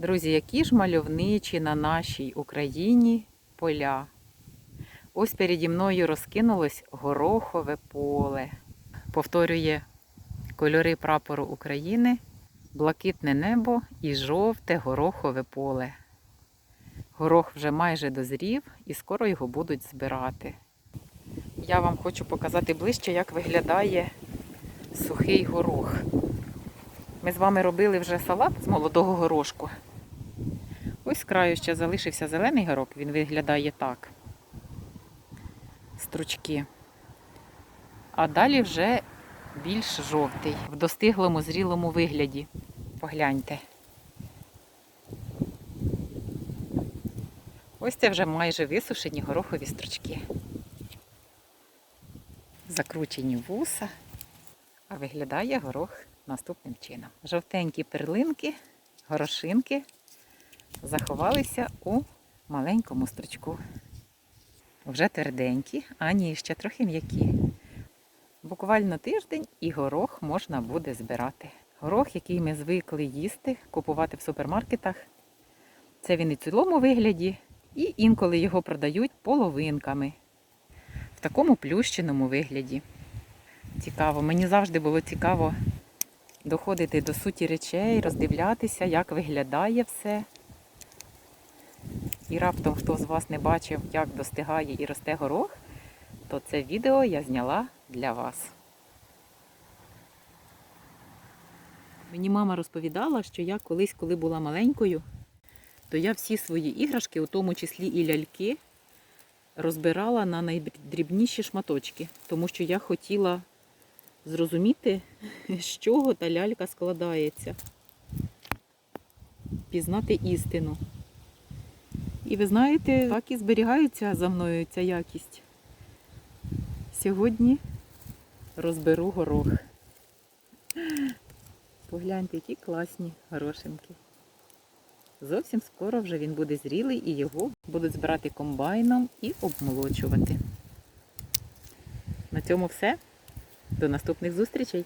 Друзі, які ж мальовничі на нашій Україні поля. Ось переді мною розкинулось горохове поле. Повторює кольори прапору України, блакитне небо і жовте горохове поле. Горох вже майже дозрів і скоро його будуть збирати. Я вам хочу показати ближче, як виглядає сухий горох. Ми з вами робили вже салат з молодого горошку. Ось з краю ще залишився зелений горох, він виглядає так. Стручки. А далі вже більш жовтий, в достиглому зрілому вигляді. Погляньте. Ось це вже майже висушені горохові стручки. Закручені вуса, а виглядає горох наступним чином. Жовтенькі перлинки, горошинки заховалися у маленькому стручку. Вже тверденькі, а ні, ще трохи м'які. Буквально тиждень і горох можна буде збирати. Горох, який ми звикли їсти, купувати в супермаркетах. Це він і в цілому вигляді, і інколи його продають половинками. В такому плющеному вигляді. Цікаво, мені завжди було цікаво доходити до суті речей, роздивлятися, як виглядає все. І раптом хто з вас не бачив, як достигає і росте горох, то це відео я зняла для вас. Мені мама розповідала, що я колись, коли була маленькою, то я всі свої іграшки, у тому числі і ляльки, розбирала на найдрібніші шматочки, тому що я хотіла зрозуміти, з чого та лялька складається, пізнати істину. І ви знаєте, так і зберігається за мною ця якість. Сьогодні розберу горох. Погляньте, які класні горошинки. Зовсім скоро вже він буде зрілий і його будуть збирати комбайном і обмолочувати. На цьому все. До наступних зустрічей!